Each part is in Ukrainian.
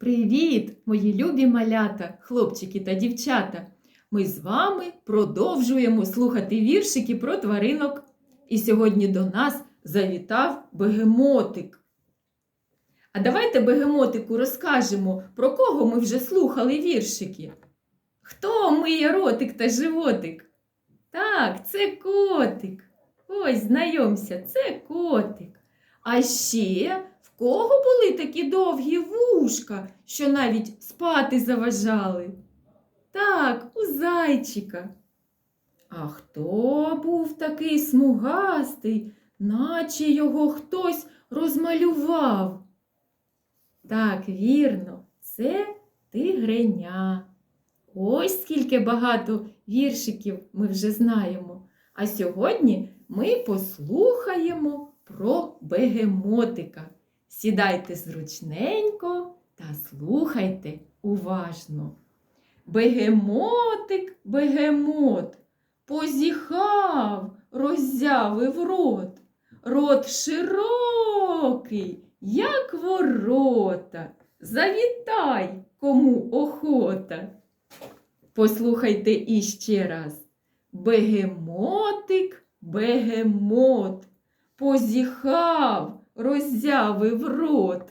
Привіт, мої любі малята, хлопчики та дівчата! Ми з вами продовжуємо слухати віршики про тваринок. І сьогодні до нас завітав бегемотик. А давайте бегемотику розкажемо, про кого ми вже слухали віршики. Хто миє ротик та животик? Так, це котик. Ось, знайомся, це котик. А ще кого були такі довгі вушка, що навіть спати заважали? Так, у зайчика. А хто був такий смугастий, наче його хтось розмалював? Так, вірно, це тигреня. Ось скільки багато віршиків ми вже знаємо. А сьогодні ми послухаємо про бегемотика. Сідайте зручненько та слухайте уважно. Бегемотик, бегемот, позіхав, роззявив рот. Рот широкий, як ворота. Завітай, кому охота. Послухайте іще раз. Бегемотик, бегемот, позіхав, роззявив рот.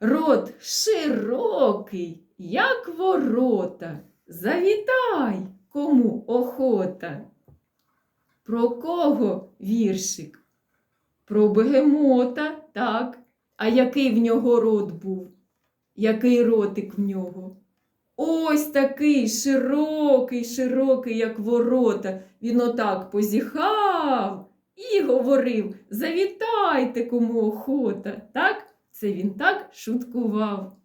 Рот широкий, як ворота. Завітай, кому охота. Про кого віршик? Про бегемота, так. А який в нього рот був? Який ротик в нього? Ось такий широкий, широкий, як ворота. Він отак позіхав і говорив: Завітайте, кому охота. Так? Це він так шуткував.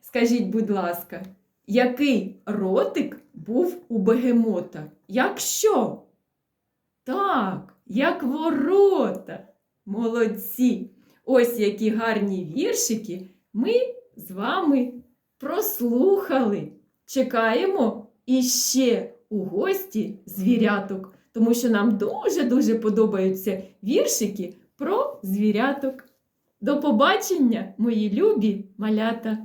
Скажіть, будь ласка, який ротик був у бегемота? Якщо? Так, як ворота. Молодці! Ось які гарні віршики ми з вами прослухали. Чекаємо іще у гості звіряток, тому що нам дуже-дуже подобаються віршики про звіряток. До побачення, мої любі малята!